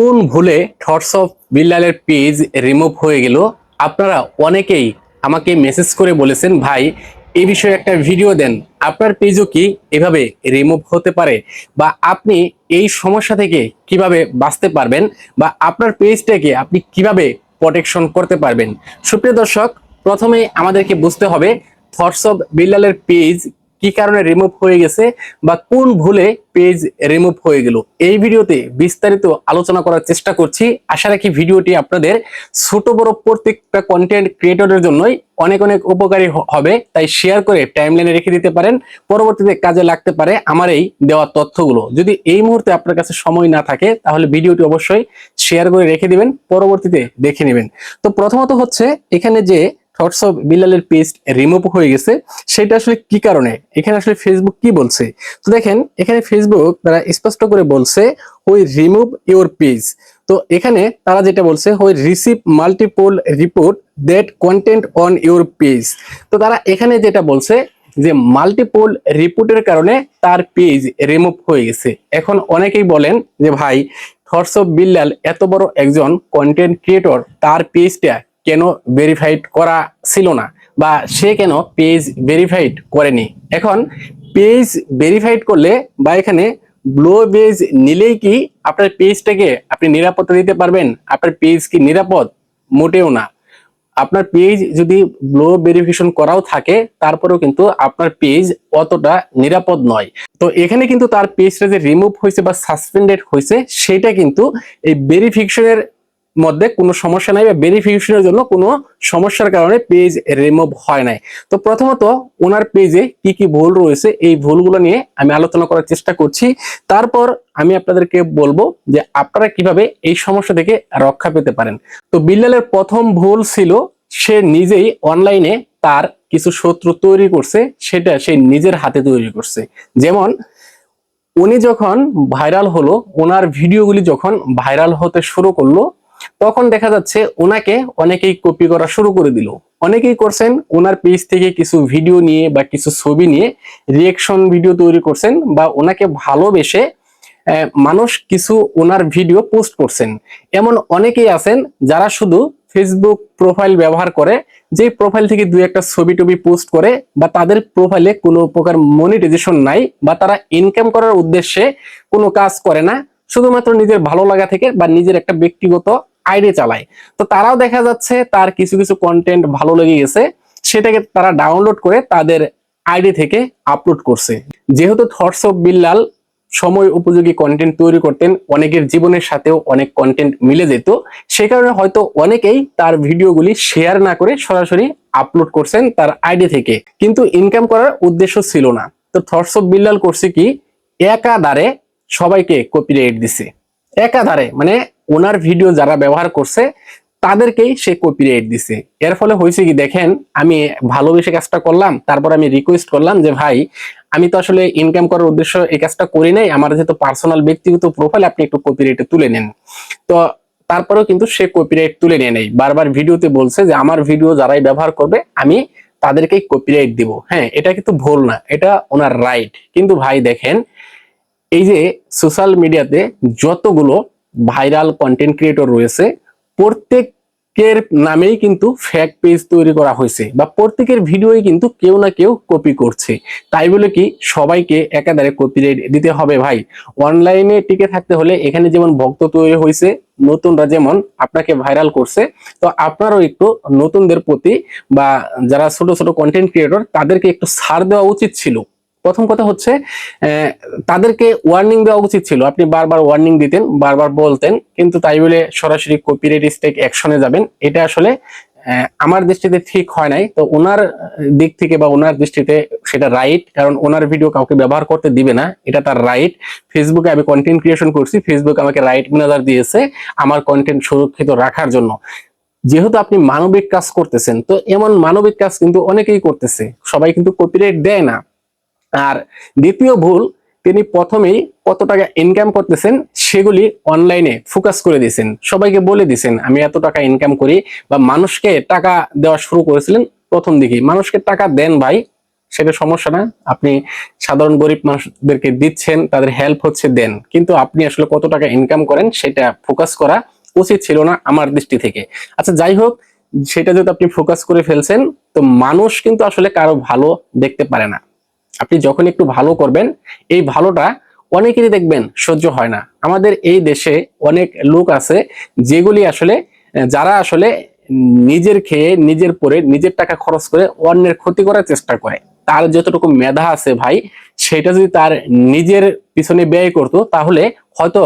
কোন ভুলে thoughts of বিল্লালের পেজ রিমুভ হয়ে গেল। আপনারা অনেকেই আমাকে মেসেজ করে বলেছেন, ভাই এই বিষয়ে একটা ভিডিও দেন। আপনার পেজও কি এভাবে রিমুভ হতে পারে? বা আপনি এই সমস্যা থেকে কীভাবে বাঁচতে পারবেন? বা আপনার পেজটাকে আপনি কীভাবে প্রোটেকশন করতে পারবেন? সুপ্রিয় দর্শক প্রথমে আমাদেরকে বুঝতে হবে থটস অফ বিল্লালের পেজ কি কারণে রিমুভ হয়ে গেছে বা কোন ভুলে পেজ রিমুভ হয়ে গেল? এই ভিডিওতে বিস্তারিত আলোচনা করার চেষ্টা করছি। আশা রাখি ভিডিওটি আপনাদের ছোট বড় প্রত্যেকটা কন্টেন্ট ক্রিয়েটরের জন্যই অনেক অনেক উপকারী হবে। তাই শেয়ার করে টাইমলাইনে রেখে দিতে পারেন। পরবর্তীতে কাজে লাগতে পারে আমার এই দেওয়া তথ্যগুলো। যদি এই মুহূর্তে আপনার কাছে সময় না থাকে, তাহলে ভিডিওটি অবশ্যই শেয়ার করে রেখে দিবেন। পরবর্তীতে দেখে নেবেন। তো প্রথমত হচ্ছে এখানে যে থটস অফ বিল্লালের পেজ রিমুভ হয়ে গেছে। সেটা আসলে কি কারণে? এখানে আসলে ফেসবুক কি বলছে? তো দেখেন, এখানে ফেসবুক তারা স্পষ্ট করে বলছে, ওই রিমুভ ইওর পেজ তো এখানে তারা যেটা বলছে, ওই receive multiple report that content on your page তো তারা এখানে যেটা বলছে, যে মাল্টিপল রিপোর্টের কারণে তার পেজ রিমুভ হয়ে গেছে। এখন অনেকেই বলেন যে, ভাই অফ বিল্লাল এত বড় একজন কন্টেন্ট ক্রিয়েটর তার পেজটা কেন ভেরিফাইড করা ছিল না বা সে কেন পেজ ভেরিফাইড করেনি? এখন পেজ ভেরিফাইড করলে বা এখানে ব্লো বেজ নিলেই কি আপনার পেজটাকে আপনি নিরাপত্তা দিতে পারবেন? আপনার পেজ কি নিরাপদ? মোটেও না। আপনার পেজ যদি ব্লো ভেরিফিকেশন করাও থাকে, তারপরেও কিন্তু আপনার পেজ অতটা নিরাপদ নয়। তো এখানে কিন্তু তার পেজটা যে রিমুভ হয়েছে বা সাসপেন্ডেড হয়েছে, সেটা কিন্তু এই ভেরিফিকেশনের মধ্যে কোনো সমস্যা নাই বা ভেরিফিকেশনের জন্য কোনো সমস্যার কারণে পেজ রিমুভ হয় নাই। তো প্রথমত ওনার পেজে কি কি ভুল রয়েছে এই ভুলগুলো নিয়ে আমি আলোচনা করার চেষ্টা করছি। তারপর আমি আপনাদেরকে বলব যে আপনারা কীভাবে এই সমস্যা থেকে রক্ষা পেতে পারেন। তো বিল্লালের প্রথম ভুল ছিল, সে নিজেই অনলাইনে তার কিছু শত্রু তৈরি করছে, সেটা সে নিজের হাতে তৈরি করছে। যেমন, উনি যখন ভাইরাল হলো, ওনার ভিডিওগুলি যখন ভাইরাল হতে শুরু করল তখন দেখা যাচ্ছে ওনাকে অনেকেই কপি করা শুরু করে দিল। অনেকেই করছেন, ওনার পেজ থেকে কিছু ভিডিও নিয়ে বা কিছু ছবি নিয়ে রিয়েকশন ভিডিও তৈরি করছেন বা ওনাকে ভালোবেসে মানুষ কিছু ওনার ভিডিও পোস্ট করছেন। এমন অনেকেই আছেন যারা শুধু ফেসবুক প্রোফাইল ব্যবহার করে, যে প্রোফাইল থেকে দুই একটা ছবি টবি পোস্ট করে বা তাদের প্রোফাইলে কোনো প্রকার মনিটাইজেশন নাই বা তারা ইনকাম করার উদ্দেশ্যে কোনো কাজ করে না। শুধুমাত্র নিজের ভালো লাগা থেকে বা নিজের একটা ব্যক্তিগত আইডি চালায়। তো তারাও দেখা যাচ্ছে তার কিছু কিছু কন্টেন্ট ভালো লেগে গেছে, সেটাকে তারা ডাউনলোড করে তাদের আইডি থেকে আপলোড করছে। যেহেতু থটস অফ বিল্লাল সময় উপযোগী কন্টেন্ট তৈরি করতেন, অনেকের জীবনের সাথেও অনেক কন্টেন্ট মিলে যেত, সে কারণে হয়তো অনেকেই তার ভিডিওগুলি শেয়ার না করে সরাসরি আপলোড করছেন তার আইডি থেকে। কিন্তু ইনকাম করার উদ্দেশ্য ছিল না। তো থটস অফ বিল্লাল করছে কি, একাধারে সবাইকে কপিরাইট দিছে। একাধারে মানে ওনার ভিডিও যারা ব্যবহার করছে, তাদেরকেই সে কপিরাইট দিছে। এর ফলে হয়েছে কি, দেখেন, আমি ভালোবেসে কাজটা করলাম, তারপর আমি রিকোয়েস্ট করলাম যে, ভাই, আমি তো আসলে ইনকাম করার উদ্দেশ্য এই কাজটা করি নাই, আমার যেহেতু পার্সোনাল ব্যক্তিগত প্রোফাইল আপনি একটু কপিরাইটে তুলে নেন। তো তারপরেও কিন্তু সে কপিরাইট তুলে নিয়ে নেই। বারবার ভিডিওতে বলছে যে, আমার ভিডিও যারাই ব্যবহার করবে, আমি তাদেরকেই কপিরাইট দিব। হ্যাঁ এটা কিন্তু ভুল না, এটা ওনার রাইট কিন্তু ভাই, দেখেন, এই যে সোশ্যাল মিডিয়াতে যতগুলো ভাইরাল কন্টেন্ট ক্রিয়েটর রয়েছে। প্রত্যেকের নামেই কিন্তু ফেক পেজ তৈরি করা হয়েছে বা প্রত্যেকের ভিডিওই কিন্তু কেউ না কেউ কপি করছে। তাই বলে কি সবাইকে একাধারে কপিরাইট দিতে হবে ভাই। অনলাইনে টিকে থাকতে হলে এখানে যেমন ভক্ত তৈরি হয়েছে, নতুনরা যেমন আপনাকে ভাইরাল করছে, তো আপনারও একটু নতুনদের প্রতি বা যারা ছোট ছোট কন্টেন্ট ক্রিয়েটর তাদেরকে একটু ছাড় দেওয়া উচিত ছিল। প্রথম কথা হচ্ছে তাদেরকে ওয়ার্নিং দেওয়া উচিত ছিল। আপনি বারবার ওয়ার্নিং দিতেন, বারবার বলতেন, কিন্তু তাই বলে সরাসরি কপিরাইট স্টেক অ্যাকশনে যাবেন। এটা আসলে আমার দৃষ্টিতে ঠিক হয় নাই। তো ওনার দিক থেকে বা ওনার দৃষ্টিতে সেটা রাইট কারণ ওনার ভিডিও কাউকে ব্যবহার করতে দিবে না। এটা তার রাইট ফেসবুকে আমি কন্টেন্ট ক্রিয়েশন করছি। ফেসবুক আমাকে রাইট মিনাদার দিয়েছে আমার কন্টেন্ট সুরক্ষিত রাখার জন্য। যেহেতু আপনি মানবিক কাজ করতেছেন, তো এমন মানবিক কাজ কিন্তু অনেকেই করতেছে। সবাই কিন্তু কপিরাইট দেয় না। আর দ্বিতীয় ভুল, তিনি প্রথমেই কত টাকা ইনকাম করতেছেন সেগুলি অনলাইনে ফোকাস করে দিয়েছেন। সবাইকে বলে দিয়েছেন, আমি এত টাকা ইনকাম করি বা মানুষকে টাকা দেওয়া শুরু করেছিলেন প্রথম দিকে মানুষকে টাকা দেন ভাই, সেটা সমস্যা না। আপনি সাধারণ গরিব মানুষদেরকে দিচ্ছেন, তাদের হেল্প হচ্ছে, দেন। কিন্তু আপনি আসলে কত টাকা ইনকাম করেন, সেটা ফোকাস করা উচিত ছিল না আমার দৃষ্টি থেকে। আচ্ছা যাই হোক, সেটা যদি আপনি ফোকাস করে ফেলছেন, তো মানুষ কিন্তু আসলে কারও ভালো দেখতে পারে না। আপনি যখন একটু ভালো করবেন, এই ভালোটা অনেকেরই দেখবেন সহ্য হয় না। আমাদের এই দেশে অনেক লোক আছে যেগুলি আসলে, যারা আসলে নিজের খেয়ে, নিজের পরে, নিজের টাকা খরচ করে অন্যের ক্ষতি করার চেষ্টা করে। তার যতটুকু মেধা আছে ভাই, সেটা যদি তার নিজের পিছনে ব্যয় করতো, তাহলে হয়তো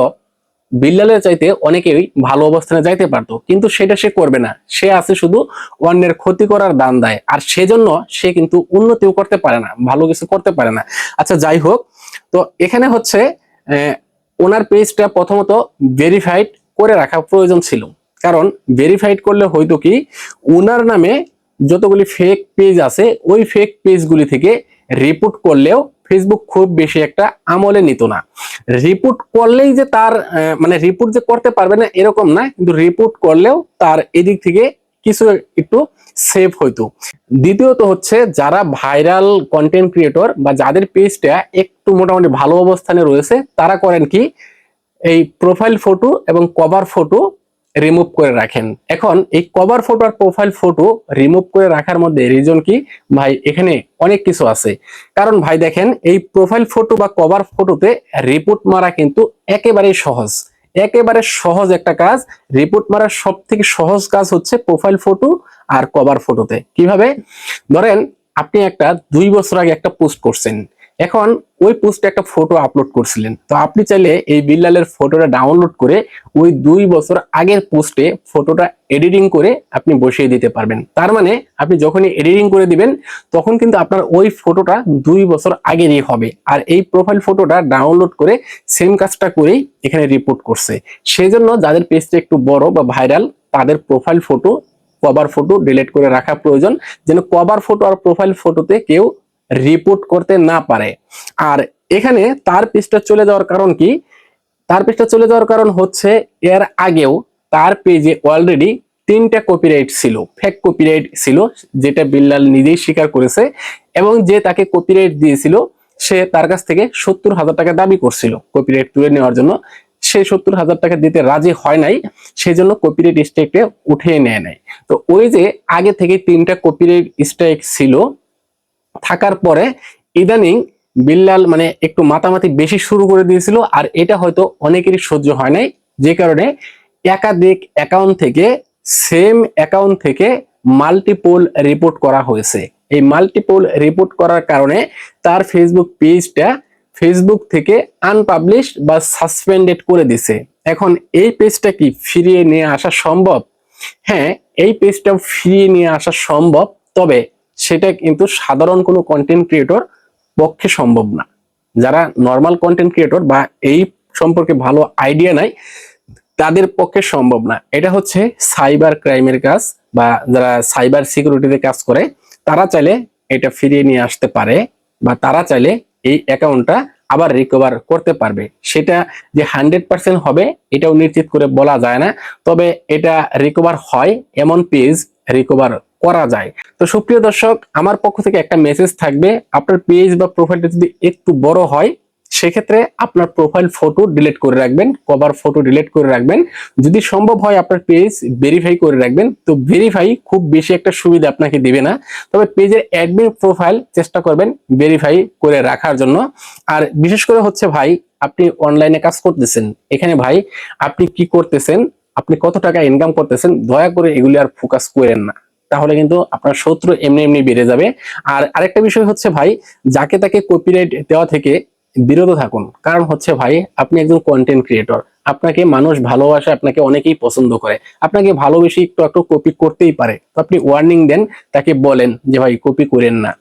বিল্লালের চাইতে অনেকেই ভালো অবস্থানে যাইতে পারতো, কিন্তু সেটা সে করবে না। সে আছে শুধু অন্যের ক্ষতি করার দান দেয় আর সেজন্য সে কিন্তু উন্নতিও করতে পারে না, ভালো কিছু করতে পারে না। আচ্ছা যাই হোক, তো এখানে হচ্ছে ওনার পেজটা প্রথমত ভেরিফাইড করে রাখা প্রয়োজন ছিল। কারণ ভেরিফাইড করলে হয়তো কি ওনার নামে যতগুলি ফেক পেজ আছে, ওই ফেক পেজগুলি থেকে রিপোর্ট করলেও ফেসবুক খুব বেশি একটা আমলে নিত না। রিপোর্ট করলেই যে তার মানে রিপোর্ট যে করতে পারবে না এরকম না, কিন্তু রিপোর্ট করলেও তার এদিক থেকে কিছু একটু সেভ হইতো। দ্বিতীয়ত হচ্ছে যারা ভাইরাল কন্টেন্ট ক্রিয়েটর বা যাদের পেজটা একটু মোটামুটি ভালো অবস্থানে রয়েছে, তারা করেন কি? এই প্রোফাইল ফটো এবং কভার ফটো রিমুভ করে রাখেন। এখন এই কভার ফটো আর প্রোফাইল ফটো রিমুভ করে রাখার মধ্যে রিজন কি? ভাই, এখানে অনেক কিছু আছে। কারণ ভাই, দেখেন, এই প্রোফাইল ফটো বা কভার ফটোতে রিপোর্ট মারা কিন্তু একেবারেই সহজ। একেবারে সহজ একটা কাজ। রিপোর্ট মারার সব থেকে সহজ কাজ হচ্ছে প্রোফাইল ফটো আর কভার ফটোতে কীভাবে? ধরেন, আপনি একটা দুই বছর আগে একটা পোস্ট করছেন। এখন ওই পোস্টে একটা ফটো আপলোড করছিলেন। তো আপনি চাইলে এই বিল্লালের ফটোটা ডাউনলোড করে ওই দুই বছর আগের পোস্টে ফটোটা এডিটিং করে আপনি বসিয়ে দিতে পারবেন। তার মানে আপনি যখনই এডিটিং করে দিবেন, তখন কিন্তু আপনার ওই ফটোটা দুই বছর আগেরই হবে। আর এই প্রোফাইল ফটোটা ডাউনলোড করে সেম কাজটা করেই এখানে রিপোর্ট করছে। সেজন্য যাদের পেজটা একটু বড় বা ভাইরাল তাদের profile photo cover photo delete করে রাখা প্রয়োজন। যেন কভার ফটো আর প্রোফাইল ফটোতে কেউ রিপোর্ট করতে না পারে। আর এখানে তার পেজটা চলে যাওয়ার কারণ কি? তার পেজটা চলে যাওয়ার কারণ হচ্ছে এর আগেও তার পেজে অলরেডি তিনটা কপিরাইট ছিল ফেক কপিরাইট ছিল, যেটা বিল্লাল নিজেই স্বীকার করেছে এবং যে তাকে কপিরাইট দিয়েছিল, সে তার কাছ থেকে সত্তর হাজার টাকা দাবি করছিল কপিরাইট তুলে নেওয়ার জন্য। সে সত্তর হাজার টাকা দিতে রাজি হয় নাই সেই জন্য কপিরাইট স্ট্রাইকটা উঠিয়ে নেয় নাই। তো ওই যে আগে থেকে তিনটা কপিরাইট স্ট্রাইক ছিল থাকার পরে ইদানিং বিল্লাল মানে একটু মাতামাতি বেশি শুরু করে দিয়েছিল, আর এটা হয়তো অনেকেরই সহ্য হয় নাই। যে কারণে একাধিক অ্যাকাউন্ট থেকে সেম অ্যাকাউন্ট থেকে মাল্টিপল রিপোর্ট করা হয়েছে। এই মাল্টিপল রিপোর্ট করার কারণে তার ফেসবুক পেজটা ফেসবুক থেকে আনপাবলিশ বা সাসপেন্ডেড করে দিছে। এখন এই পেজটা কি ফিরিয়ে নিয়ে আসা সম্ভব? হ্যাঁ এই পেজটা ফিরিয়ে নিয়ে আসা সম্ভব। তবে সেটা কিন্তু সাধারণ কোনো কন্টেন্ট ক্রিয়েটর পক্ষে সম্ভব না। যারা নর্মাল কন্টেন্ট ক্রিয়েটর বা এই সম্পর্কে ভালো আইডিয়া নাই, তাদের পক্ষে সম্ভব না। এটা হচ্ছে সাইবার ক্রাইমের কাজ বা যারা সাইবার সিকিউরিটিতে কাজ করে, তারা চাইলে এটা ফিরিয়ে নিয়ে আসতে পারে বা তারা চাইলে এই অ্যাকাউন্টটা আবার রিকভার করতে পারবে। সেটা যে হান্ড্রেড পার্সেন্ট হবে, এটাও নিশ্চিত করে বলা যায় না। তবে এটা রিকভার হয়, এমন পেজ রিকভার করা যায়। তো সুপ্রিয় দর্শক, আমার পক্ষ থেকে একটা মেসেজ থাকবে। আপনার পেজ বা প্রোফাইলটা যদি একটু বড় হয়, সেক্ষেত্রে আপনার প্রোফাইল ফটো ডিলিট করে রাখবেন কভার ফটো ডিলিট করে রাখবেন। যদি সম্ভব হয় আপনার পেজ ভেরিফাই করে রাখবেন, তো ভেরিফাই খুব বেশি একটা সুবিধা আপনাকে দিবে না। তবে পেজের অ্যাডমিন প্রোফাইল চেষ্টা করবেন ভেরিফাই করে রাখার জন্য। আর বিশেষ করে হচ্ছে ভাই, আপনি অনলাইনে কাজ করতেছেন। এখানে ভাই, আপনি কি করতেছেন? আপনি কত টাকা ইনকাম করতেছেন? দয়া করে এগুলি আর ফোকাস করেন না। তাহলে কিন্তু আপনার শত্রু এমনি এমনি বেড়ে যাবে। আর আরেকটা বিষয় হচ্ছে ভাই, যাকে তাকে কপিরাইট দেওয়া থেকে বিরত থাকুন। কারণ হচ্ছে ভাই, আপনি একজন কন্টেন্ট ক্রিয়েটর আপনাকে মানুষ ভালোবাসে, আপনাকে অনেকেই পছন্দ করে। আপনাকে ভালোবেসে একটু একটু কপি করতেই পারে। তো আপনি ওয়ার্নিং দেন, তাকে বলেন যে ভাই কপি করেন না।